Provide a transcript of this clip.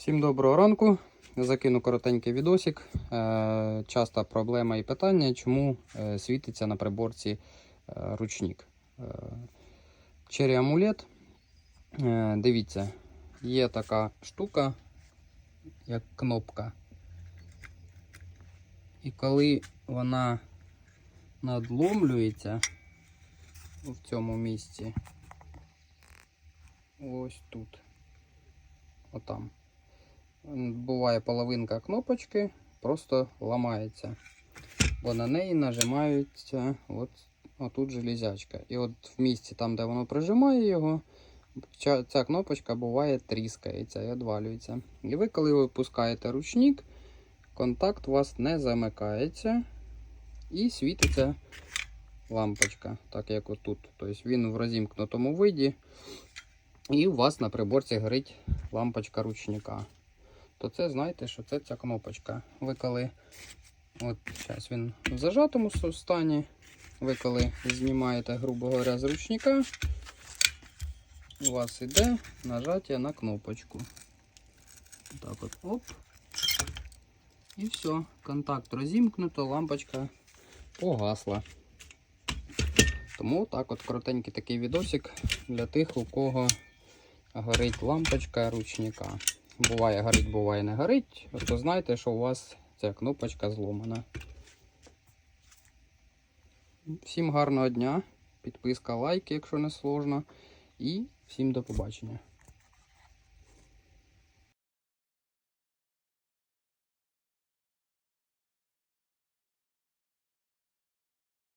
Всім доброго ранку. Закину коротенький відосик. Е, Часта проблема і питання, чому е, світиться на приборці е, ручник. Е, амулет. Дивіться, є така штука, як кнопка. І коли вона надломлюється в цьому місці, ось тут, отам. Буває половинка кнопочки, просто ламається. Бо на неї нажимаються от, отут железячка. І от в місці, там, де воно прижимає його, ця, кнопочка буває тріскається і відвалюється. І ви, коли ви пускаєте ручник, контакт у вас не замикається і світиться лампочка, так як отут. Тобто він в розімкнутому виді. І у вас на приборці горить лампочка ручника. То це знаєте, що це ця кнопочка. Ви коли, от зараз він в зажатому стані, ви коли знімаєте, грубо говоря, з ручника, у вас іде нажаття на кнопочку. Так от, оп. І все, контакт розімкнуто, лампочка погасла. Тому так от коротенький такий відосик для тих, у кого горить лампочка ручника. Буває горить, буває не горить. То знайте, що у вас ця кнопочка зломана. Всім гарного дня. Підписка, лайк, якщо не сложно. І всім до побачення.